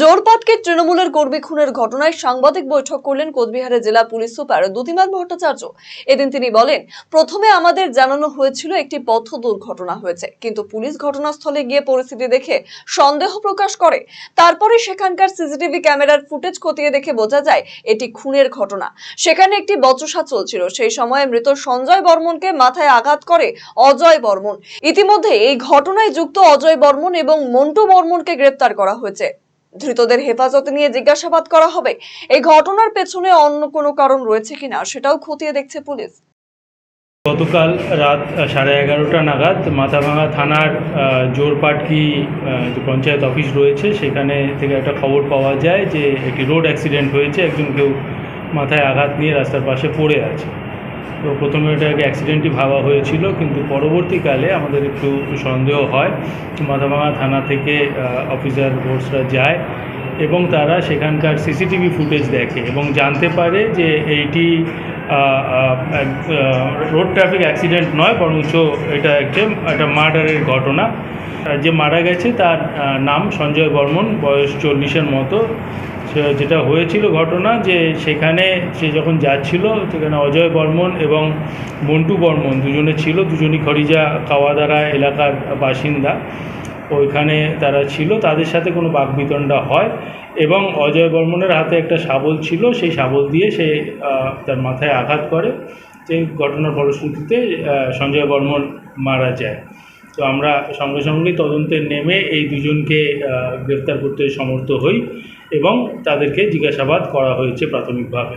জোরপাটকে তৃণমূলের কর্মী খুনের ঘটনায় সাংবাদিক বৈঠক করলেন কোচবিহারের জেলা পুলিশ সুপার দ্যুতিমান ভট্টাচার্য। এদিন তিনি বলেন, প্রথমে আমাদের জানানো হয়েছিল একটি পথ দুর্ঘটনা হয়েছে, কিন্তু পুলিশ ঘটনাস্থলে গিয়ে পরিস্থিতি দেখে সন্দেহ প্রকাশ করে। তারপরে সেখানকার সিসিটিভি ক্যামেরার ফুটেজ খতিয়ে দেখে বোঝা যায় এটি খুনের ঘটনা। সেখানে একটি বচসা চলছিল, সেই সময় মৃত সঞ্জয় বর্মনকে মাথায় আঘাত করে অজয় বর্মন। ইতিমধ্যে এই ঘটনায় যুক্ত অজয় বর্মন এবং মন্টু বর্মনকে গ্রেপ্তার করা হয়েছে। ধৃতদের হেফাজতে নিয়ে জিজ্ঞাসাবাদ করা হবে। এই ঘটনার পেছনে অন্য কোনো কারণ রয়েছে কিনা সেটাও খতিয়ে দেখছে পুলিশ। গতকাল রাত সাড়ে এগারোটা নাগাদ মাথাভাঙা থানার জোরপাটকি পঞ্চায়েত অফিস রয়েছে, সেখানে থেকে একটা খবর পাওয়া যায় যে একটি রোড অ্যাক্সিডেন্ট হয়েছে। একজন কেউ মাথায় আঘাত নিয়ে রাস্তার পাশে পড়ে আছে। তো প্রথমে এটাকে অ্যাক্সিডেন্টই ভাবা হয়েছিল, কিন্তু পরবর্তীকালে আমাদের একটু সন্দেহ হয় মাথাভাঙা থানা থেকে অফিসার ফোর্সরা যায় এবং তারা সেখানকার সিসিটিভি ফুটেজ দেখে এবং জানতে পারে যে এইটি রোড ট্রাফিক অ্যাক্সিডেন্ট নয়, বরঞ্চ এটা একটা একটা মার্ডারের ঘটনা। যে মারা গেছে তার নাম সঞ্জয় বর্মন, বয়স চল্লিশের মতো। যেটা হয়েছিল ঘটনা যে সেখানে সে যখন যাচ্ছিল, সেখানে অজয় বর্মন এবং মন্টু বর্মন দুজনে ছিল, দুজনই খরিজা কাওয়াদারা এলাকার বাসিন্দা। ওইখানে তারা ছিল তাদের সাথে কোনো বাকবিতণ্ডা হয় এবং অজয় বর্মনের হাতে একটা শাবল ছিল সেই শাবল দিয়ে সে তার মাথায় আঘাত করে। সেই ঘটনার ফলশ্রুতিতে সঞ্জয় বর্মন মারা যায়। তো আমরা সঙ্গে সঙ্গেই তদন্তে নেমে এই দুজনকে আহ, গ্রেফতার করতে সমর্থ হই এবং তাদেরকে জিজ্ঞাসাবাদ করা হয়েছে প্রাথমিকভাবে।